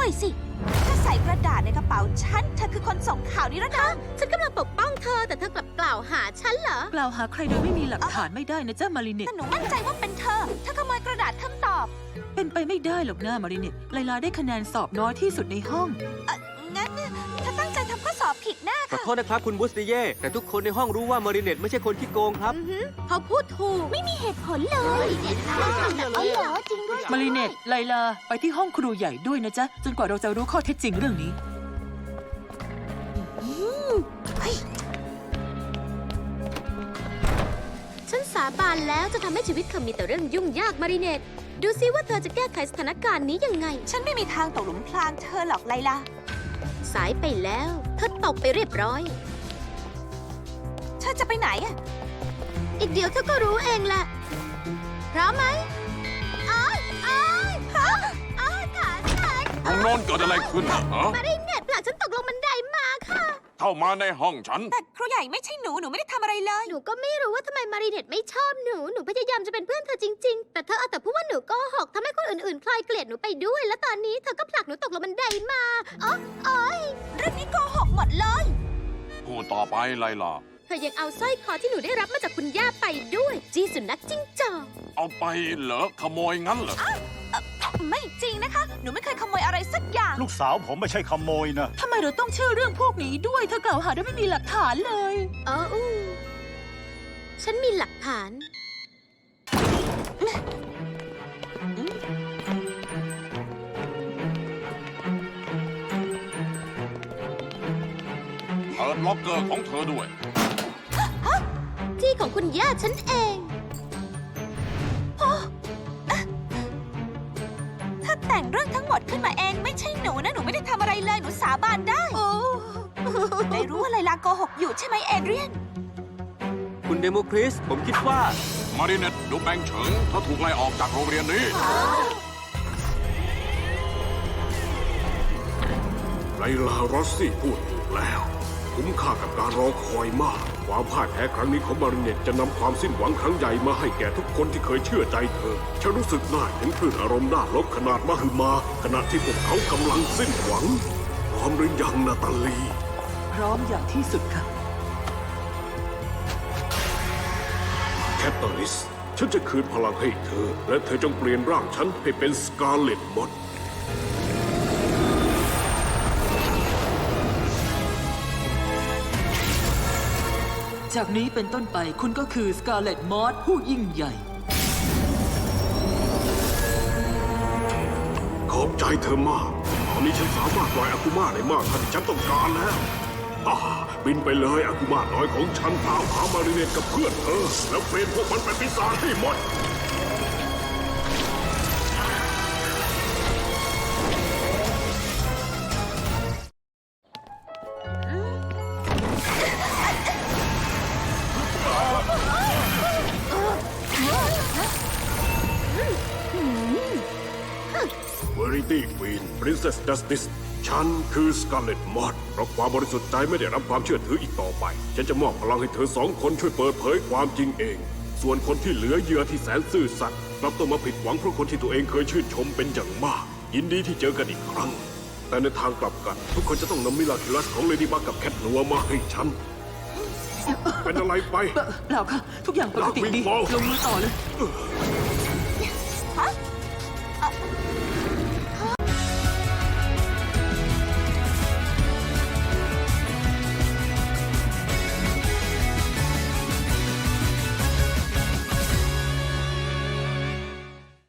ด้วยสิ ถ้าใส่กระดาษในกระเป๋าฉันเธอคือคนส่งข่าวนี้แล้วนะฉันกำลังปกป้องเธอ แต่เธอกลับกล่าวหาฉันเหรอ กล่าวหาใครโดยไม่มีหลักฐานไม่ได้นะจ๊ะมาริเนตแต่หนูมั่นใจว่าเป็นเธอ เธอขโมยกระดาษคำตอบ เป็นไปไม่ได้หรอกนะมาริเนตไลลาได้คะแนนสอบน้อยที่สุดในห้อง เอ่อ ทำข้อสอบผิดแน่ขอค่ะโทษนะครับคุณบุสติเย่แต่ทุกคนในห้องรู้ว่ามาริเนตไม่ใช่คนที่โกงครับ อือหือเขาพูดถูก ไม่มีเหตุผลเลยเอาเหรอจริงด้วยมาริเนตไลลา ไปที่ห้องครูใหญ่ด้วยนะจ๊ะ จนกว่าเราจะรู้ข้อเท็จจริงเรื่องนี้ฉันสาบานแล้วจะทำให้ชีวิตเธอมีแต่เรื่องยุ่งยากมาริเนตดูซิว่าเธอจะแก้ไขสถานการณ์นี้ยังไง ฉันไม่มีทางตกหลุมพรางเธอหรอกไลลา สายไปแล้ว เธอตกไปเรียบร้อย เธอจะไปไหนอะอีกเดี๋ยวเธอก็รู้เองแหละพร้อมไหมอ้ายอ้ายอ้ายอ้ายขาขาดตรงโน้นเกิดอะไรขึ้นฮะมาริเนตผลักฉันตกลงบันไดมาค่ะ เข้ามาในห้องฉัน แต่ครูใหญ่ไม่ใช่หนู หนูไม่ได้ทำอะไรเลย หนูก็ไม่รู้ว่าทำไมมารีเนตไม่ชอบหนู หนูพยายามจะเป็นเพื่อนเธอจริง ๆ แต่เธอเอาแต่พูดว่าหนูโกหกทำให้คน อื่นๆพลอยเกลียดหนูไปด้วย และตอนนี้เธอก็ผลักหนูตกลงบันไดมาอ๋ออ๋อยเรื่องนี้โกหกหมดเลย พูดต่อไปไลลาเธอยังเอาสร้อยคอที่หนูได้รับมาจากคุณย่าไปด้วย จีสุนัขจิ้งจอกเอาไปเหรอขโมยงั้นเหรอ ไม่จริงนะคะ หนูไม่เคยขโมยอะไรสักอย่างลูกสาวผมไม่ใช่ขโมยนะ ทำไมเราต้องเชื่อเรื่องพวกนี้ด้วย เธอกล่าวหาโดยไม่มีหลักฐานเลย อ๋ออู้ฉันมีหลักฐาน ปิดล็อกเกอร์ของเธอด้วย ที่ของคุณย่าฉันเองถ้าแต่งเรื่องทั้งหมดขึ้นมาเอง ไม่ใช่หนูนะ หนูไม่ได้ทำอะไรเลย หนูสาบานได้ได้รู้ว่าไลลาโกหกอยู่ใช่ไหมเอเดรียน คุณเดโมคริส ผมคิดว่า มาริเนตดูแบงเฉิงเธอถูกไล่ออกจากโรงเรียนนี้ ไลลารอสซี่พูดถูกแล้ว คุ้มค่ากับการรอคอยมาก ความพ่ายแพ้ครั้งนี้ของมาริเนตจะนำความสิ้นหวังครั้งใหญ่มาให้แก่ทุกคนที่เคยเชื่อใจเธอ ฉันรู้สึกได้ถึงคลื่นอารมณ์ด้านลบขนาดมหึมา ขณะที่พวกเขากำลังสิ้นหวัง พร้อมหรือยังนาตาลี พร้อมอย่างที่สุดค่ะ แคตตาลิส ฉันจะคืนพลังให้เธอ และเธอจงเปลี่ยนร่างฉันให้เป็นสกาเลตมด จากนี้เป็นต้นไปคุณก็คือสกาเลตมอสผู้ยิ่งใหญ่ ขอบใจเธอมาก ตอนนี้ฉันสามารถปล่อยอากุมาได้มากเท่าที่ฉันต้องการแล้วอ่าบินไปเลยอากุมาน้อยของฉันตามหามาริเนตกับเพื่อนเธอ แล้วเปลี่ยนพวกมันเป็นปีศาจให้หมด เวอริตี้ควีนปรินเซสจัสติสฉันคือสกาเลตมอดเพราะความบริสุทธิ์ใจไม่ได้รับความเชื่อถืออีกต่อไป ฉันจะมอบพลังให้เธอสองคนช่วยเปิดเผยความจริงเอง ส่วนคนที่เหลือเหยื่อที่แสนซื่อสัตย์กลับต้องมาผิดหวังเพราะคนที่ตัวเองเคยชื่นชมเป็นอย่างมาก ยินดีที่เจอกันอีกครั้ง แต่ในทางกลับกัน ทุกคนจะต้องนำมิลาคิลัสของเลดี้บักกับแคทนัวมาให้ฉัน เป็นอะไรไปเปล่าค่ะ ทุกอย่างปกติดีลากวิ่งบอลลงมือต่อเลยเ